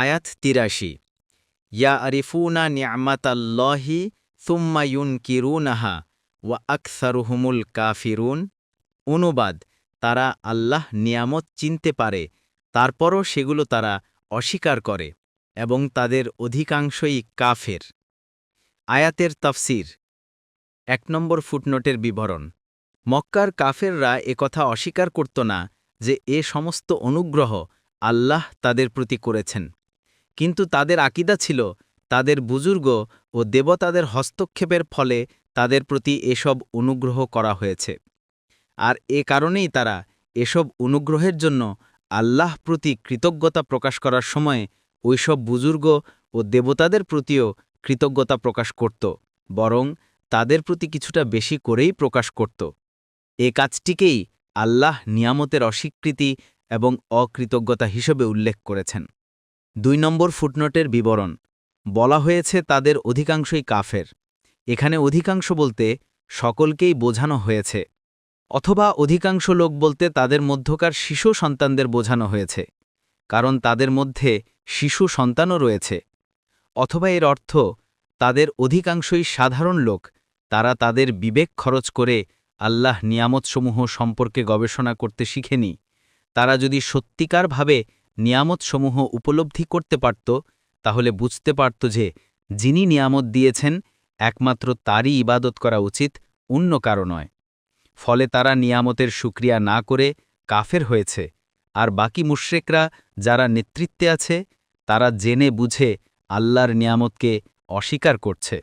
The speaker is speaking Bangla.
আয়াত তিরাশি। ইয়া আরিফুনা নিয়ামাতাল্লহি সুম্মায়ুন কিরুনাহা ওয়া আকসারুহুমুল কাফিরুন। অনুবাদ, তারা আল্লাহ নিয়ামত চিনতে পারে, তারপরও সেগুলো তারা অস্বীকার করে এবং তাদের অধিকাংশই কাফের। আয়াতের তফসির, এক নম্বর ফুটনোটের বিবরণ। মক্কার কাফেররা একথা অস্বীকার করত না যে এ সমস্ত অনুগ্রহ আল্লাহ তাদের প্রতি করেছেন। কিন্তু তাদের আকিদা ছিল, তাদের বুজুর্গ ও দেবতাদের হস্তক্ষেপের ফলে তাদের প্রতি এসব অনুগ্রহ করা হয়েছে। আর এ কারণেই তারা এসব অনুগ্রহের জন্য আল্লাহ প্রতি কৃতজ্ঞতা প্রকাশ করার সময় ওইসব বুজুর্গ ও দেবতাদের প্রতিও কৃতজ্ঞতা প্রকাশ করত, বরং তাদের প্রতি কিছুটা বেশি করেই প্রকাশ করত। এ কাজটিকেই আল্লাহ নিয়ামতের অস্বীকৃতি এবং অকৃতজ্ঞতা হিসেবে উল্লেখ করেছেন। দুই নম্বর ফুটনোটের বিবরণ। বলা হয়েছে তাদের অধিকাংশই কাফের। এখানে অধিকাংশ বলতে সকলকেই বোঝানো হয়েছে। অথবা অধিকাংশ লোক বলতে তাদের মধ্যকার শিশু সন্তানদের বোঝানো হয়েছে। কারণ তাদের মধ্যে শিশু সন্তানও রয়েছে। অথবা এর অর্থ, তাদের অধিকাংশই সাধারণ লোক। তারা তাদের বিবেক খরচ করে আল্লাহ নিয়ামতসমূহ সম্পর্কে গবেষণা করতে শিখেনি। তারা যদি সত্যিকারভাবে নিয়ামতসমূহ উপলব্ধি করতে পারত, তাহলে বুঝতে পারত যে যিনি নিয়ামত দিয়েছেন, একমাত্র তারই ইবাদত করা উচিত, অন্য কারও নয়। ফলে তারা নিয়ামতের সুক্রিয়া না করে কাফের হয়েছে, আর বাকি মুশ্রেকরা যারা নেতৃত্বে আছে, তারা জেনে বুঝে আল্লাহর নিয়ামতকে অস্বীকার করছে।